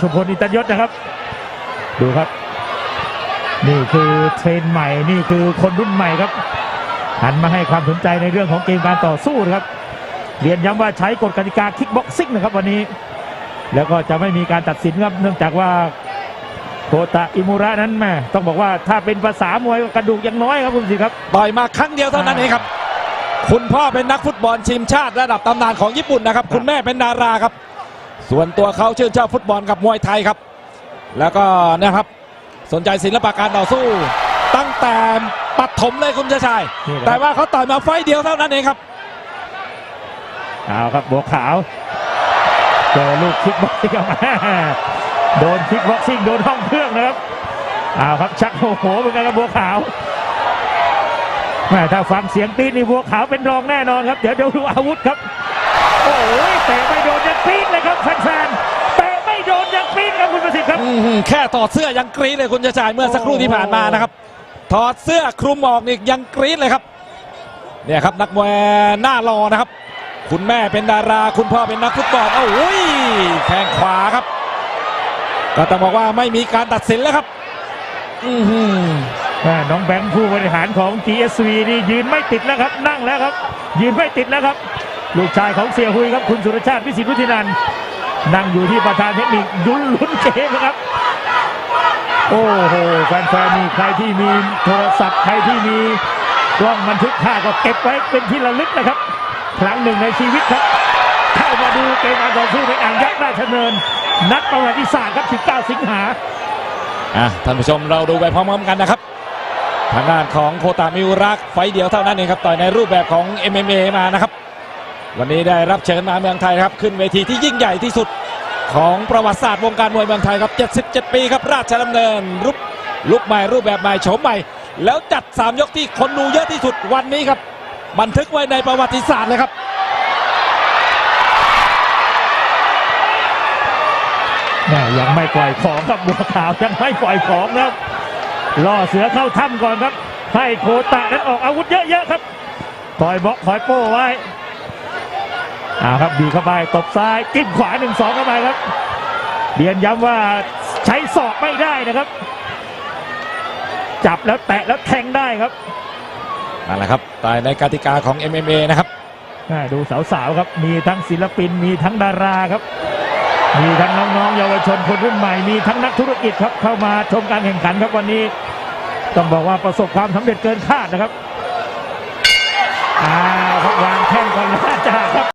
ชุมพลอิตยศนะครับ ดูครับ นี่คือเทรนใหม่นี่คือคนรุ่นใหม่ครับหันมาให้ความสนใจในเรื่องของเกมการต่อสู้นะครับ เรียนย้ำว่าใช้กฎกติกาคิกบ็อกซิ่งนะครับวันนี้ แล้วก็จะไม่มีการตัดสินครับเนื่องจากว่าโคตะอิมูระนั้นแม่ต้องบอกว่าถ้าเป็นภาษามวยกระดูกยังน้อยครับคุณสิครับต่อยมาครั้งเดียวเท่านั้นเองครับ คุณพ่อเป็นนักฟุตบอลทีมชาติระดับตำนานของญี่ปุ่นนะครับ คุณแม่เป็นดาราครับ ส่วนตัวเขาชื่นชอบฟุตบอลกับมวยไทยครับ แล้วก็นะครับสนใจศิลปะการต่อสู้ ตั้งแต่ปัถมเลยคุณชาชัยนี่แหละแต่ว่าเขาต่อยมาไฟต์เดียวเท่านั้นเองครับเอาครับบัวขาวเจอลูกคิกบ็อกซิ่งออกมาโดนคิกบ็อกซิ่งโดนห้องเครื่องนะครับเอาครับชักโมโหเหมือนกันครับบัวขาวแม่ถ้าฟังเสียงตีนนี่บัวขาวเป็นรองแน่นอนครับ เดี๋ยวเดี๋ยวดูอาวุธครับ โอ้ยเตะไม่โดนยัง ปี๊ดเลยครับแฟนๆเตะไม่โดนยังปี๊ดครับคุณประสิทธิ์ครับอื้อหือแค่ถอดเสื้อยังกรี๊ดเลยคุณชาชัยเมื่อสักครู่ที่ผ่านมานะครับ ถอดเสื้อคลุมออกนี่ยังกรี๊ดเลยครับ เนี่ยครับนักมวยหน้ารอนะครับ คุณแม่เป็นดารา คุณพ่อเป็นนักฟุตบอลโอ้ยแข้งขวาครับ ก็ต้องบอกว่าไม่มีการตัดสินแล้วครับ อือหือแม่น้องแบงค์ผู้บริหารของ GSV นี่ยืนไม่ติดแล้วครับ นั่งแล้วครับ ยืนไม่ติดแล้วครับ ลูกชายของเสียหุยครับคุณสุรชาติวิสิทธิวุฒินันท์นั่งอยู่ที่ประธานเทคนิคยุนลุ้นเกมนะครับ โอ้โหแฟนๆนี่ใครที่มีโทรศัพท์ใครที่มีกล้องบันทึกภาพก็เก็บไว้เป็นที่ระลึกนะครับ ครั้งหนึ่งในชีวิตครับ เข้ามาดูเกมการต่อสู้ในอ่างยักษ์ราชเนิน นัดประวัติศาสตร์ครับ 19 สิงหาอะท่านผู้ชมเราดูไปพร้อมๆกันนะครับทางด้านของโคตามิวรักไฟเดียวเท่านั้นเองครับต่อยในรูปแบบของ MMA มานะครับ วันนี้ได้รับเชิญมาเมืองไทยครับ ขึ้นเวทีที่ยิ่งใหญ่ที่สุดของประวัติศาสตร์วงการมวยเมืองไทยครับ 77 ปีครับ ราชดำเนินรูปลุกใหม่รูปแบบใหม่โฉมใหม่ แล้วจัด 3 ยกที่คนดูเยอะที่สุดวันนี้ครับ บันทึกไว้ในประวัติศาสตร์เลยครับแม่ยังไม่ปล่อยของครับบัวขาวยังไม่ปล่อยของนะครับล่อเสือเข้าถ้ำก่อนครับ ให้โคตะนั้นออกอาวุธเยอะๆครับต่อยบล็อกถอยโป้ไว้ เอาครับดีเข้าไปตบซ้ายกิ้งขวาหนึ่งสองเข้าไปครับเรียนย้ำว่าใช้ศอกไม่ได้นะครับ จับแล้วแตะแล้วแทงได้ครับนั่นแหละครับต่อยในกติกาของ MMA นะครับแม่ดูสาวๆครับ มีทั้งศิลปินมีทั้งดาราครับ มีทั้งน้องๆเยาวชนคนรุ่นใหม่มีทั้งนักธุรกิจครับเข้ามาชมการแข่งขันครับวันนี้ ต้องบอกว่าประสบความสำเร็จเกินคาดนะครับอ้าวครับวางแข้งก่อนนะจ้าครับ